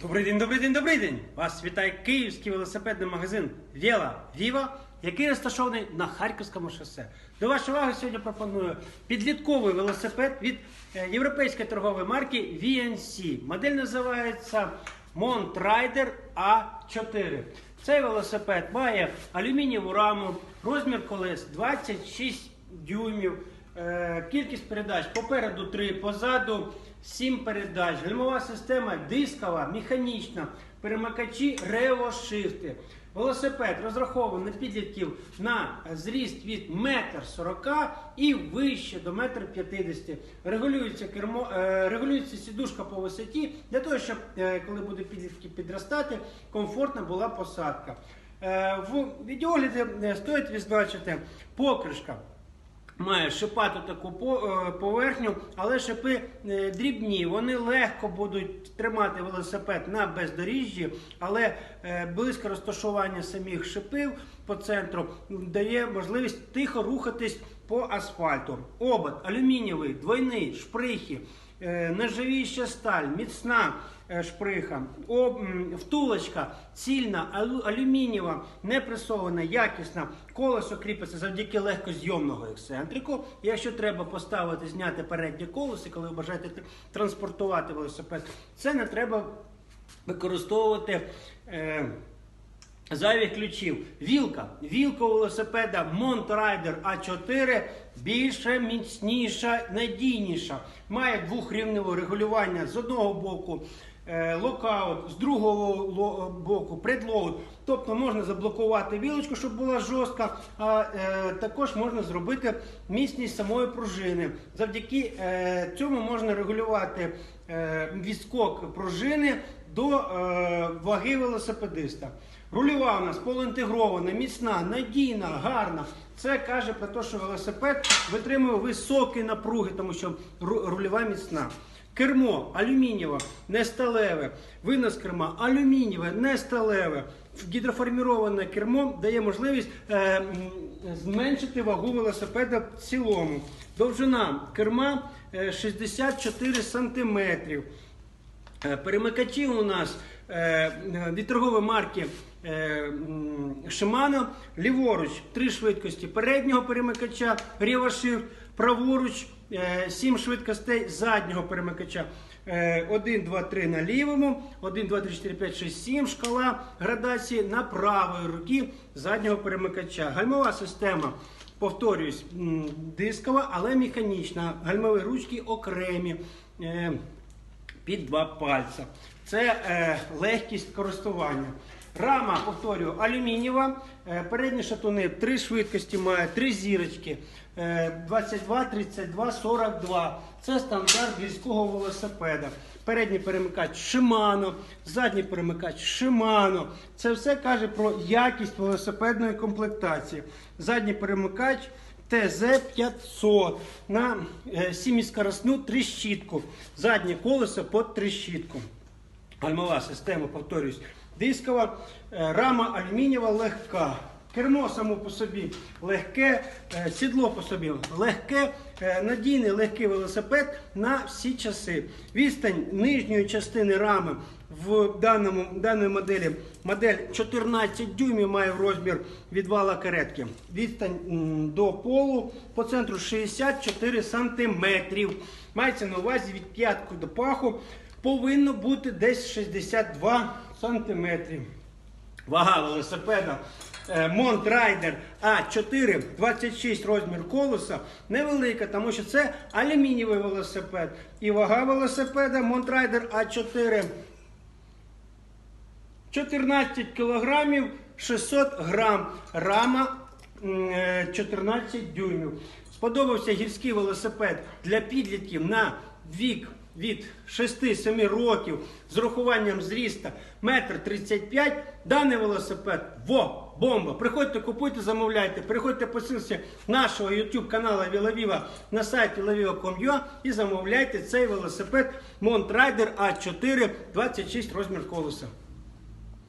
Добрий день, добрий день, добрий день! Вас вітає київський велосипедний магазин Віла Віва, який розташований на Харківському шосе. До вашої уваги сьогодні пропоную підлітковий велосипед від е, європейської торгової марки VNC. Модель називається Montrider A4. Цей велосипед має алюмінієву раму, розмір колес 26 дюймів. Е, Кількість передач попереду 3, позаду 7 передач. Гальмова система дискова, механічна, перемикачі ревошифти. Велосипед розрахований на підлітків на зріст від 1,40 м і вище до 1,50 м. Регулюється, кермо, е, регулюється сідушка по висоті для того, щоб е, коли буде підлітки підростати, комфортна була посадка. Е, В відеогляді стоїть відзначити покришка. Має шипату таку е, поверхню, але шипи е, дрібні. Вони легко будуть тримати велосипед на бездоріжжі, але близьке розташування самих шипів по центру дає можливість тихо рухатись по асфальту. Обод алюмінієвий, двойний, шприхи, е, нержавіюча сталь, міцна е, шприха, втулочка цільна, алю- алюмінієва, не пресована, якісна. Колесо кріпиться завдяки легкозйомного ексцентрику. Якщо треба поставити, зняти переднє колесо, коли ви бажаєте транспортувати велосипед, це не треба використовувати. Е, Зайвих ключів. Вілка. Вілка у велосипеда Монтрайдер А4 більше, міцніша, надійніша. Має двохрівневе регулювання з одного боку. Е, Локаут, з другого боку, предлоуд. Тобто можна заблокувати вілочку, щоб була жорстка, а е, також можна зробити міцність самої пружини. Завдяки е, цьому можна регулювати е, відскок пружини до е, ваги велосипедиста. Рульова у нас полуінтегрована, міцна, надійна, гарна. Це каже про те, що велосипед витримує високі напруги, тому що рульова міцна. Кермо алюмінієве, не сталеве. Винос керма алюмінієве, не сталеве. Гідроформіроване кермо дає можливість е, зменшити вагу велосипеда в цілому. Довжина керма е, 64 сантиметрів. Е, Перемикачі у нас е, від торгової марки е, Shimano. Ліворуч три швидкості переднього перемикача, RevoShift, праворуч 7 швидкостей заднього перемикача. 1, 2, 3 на лівому, 1, 2, 3, 4, 5, 6, 7 шкала градації на правої руки заднього перемикача. Гальмова система. Повторюсь, дискова, але механічна. Гальмові ручки окремі. Е, під два пальця. Це е, легкість користування. Рама, повторюю, алюмінієва. Е, передні шатуни три швидкості має, три зірочки. Е, 22, 32, 42. Це стандарт гірського велосипеда. Передній перемикач Shimano, задній перемикач Shimano. Це все каже про якість велосипедної комплектації. Задній перемикач ТЗ-500 на е, сіміскоросну тріщітку. Заднє колесо під тріщітку. Гальмова система, повторюсь, дискова, е, рама алюмінієва легка. Кермо само по собі легке, е, сідло по собі легке, е, надійний легкий велосипед на всі часи. Відстань нижньої частини рами в даному, даної моделі модель 14 дюймів має розмір відвала каретки. Відстань до полу по центру 64 сантиметрів. Мається на увазі від п'ятку до паху повинно бути десь 62 сантиметрів. Вага велосипеда е, Montrider A4 26 розмір колеса невелика, тому що це алюмінієвий велосипед. І вага велосипеда Montrider A4 14 кілограмів 600 грам. Рама е, 14 дюймів. Сподобався гірський велосипед для підлітків на вік від 6-7 років з урахуванням зріста 1,35 м. Даний велосипед во! Бомба! Приходьте, купуйте, замовляйте, приходьте по нашого YouTube каналу Вілавіва на сайті laviva.com.ua і замовляйте цей велосипед Montrider A4 26 розмір колеса.